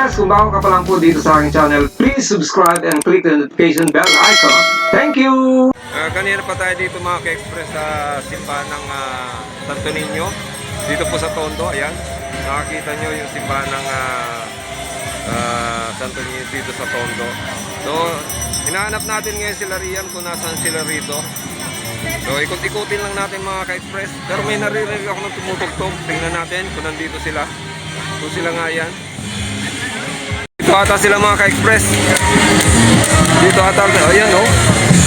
ka-express, kung bago ka pa lang po dito sa aking channel, please subscribe and click the notification bell icon. Thank you! Ah, kanina pa tayo dito mga ka-express sa simbahan ng ah, Santo Niño. Dito po sa Tondo, ayan. Nakakita nyo yung simbahan ng ah, ah, Santo Niño dito sa Tondo. So, hinahanap natin ngayon sila Rian kung nasaan sila rito. So, ikot-ikutin lang natin mga ka-express. Pero may naririnig ako ng tumutugtog. Tingnan natin kung nandito sila. Kung sila nga yan. Dito ata sila mga ka-express. Dito ata, ayan oh.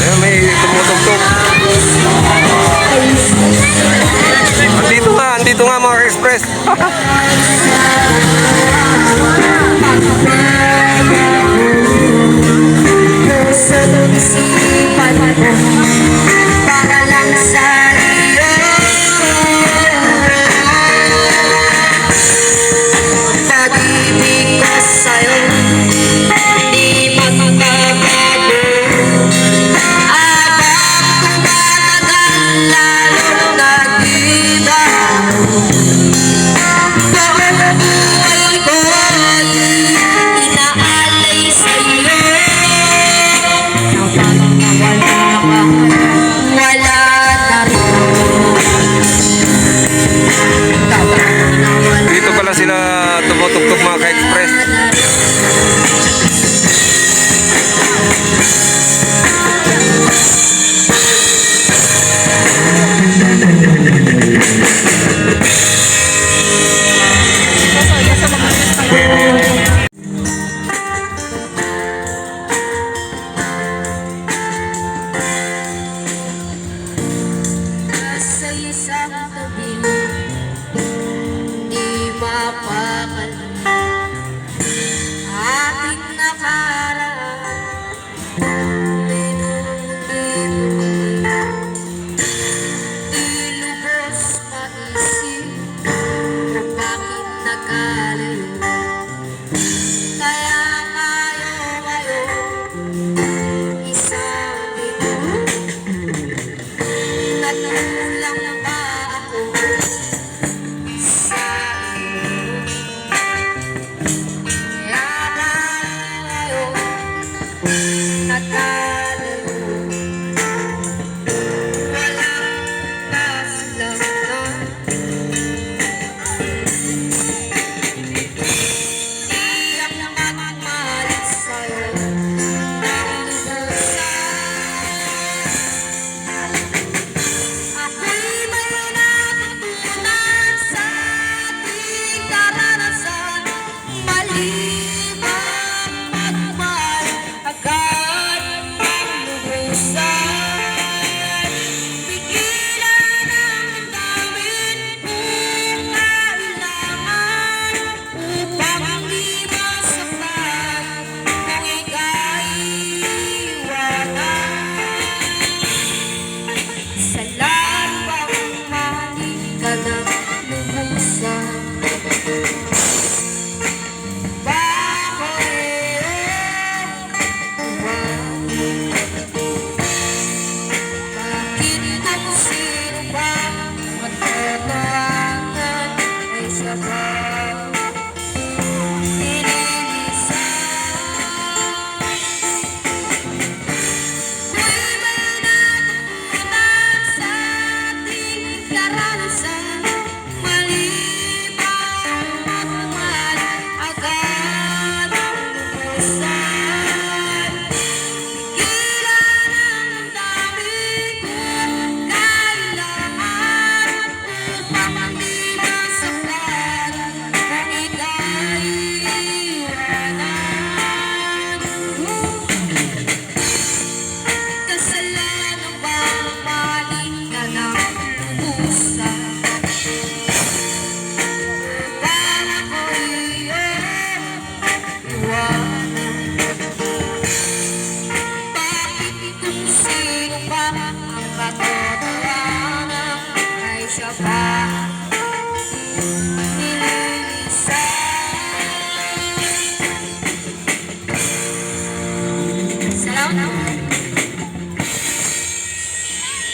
Ayan, may tumutugtog. Andito nga, andito nga mga ka-express.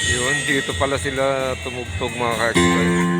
Yun, dito pala sila tumugtog mga ka-express.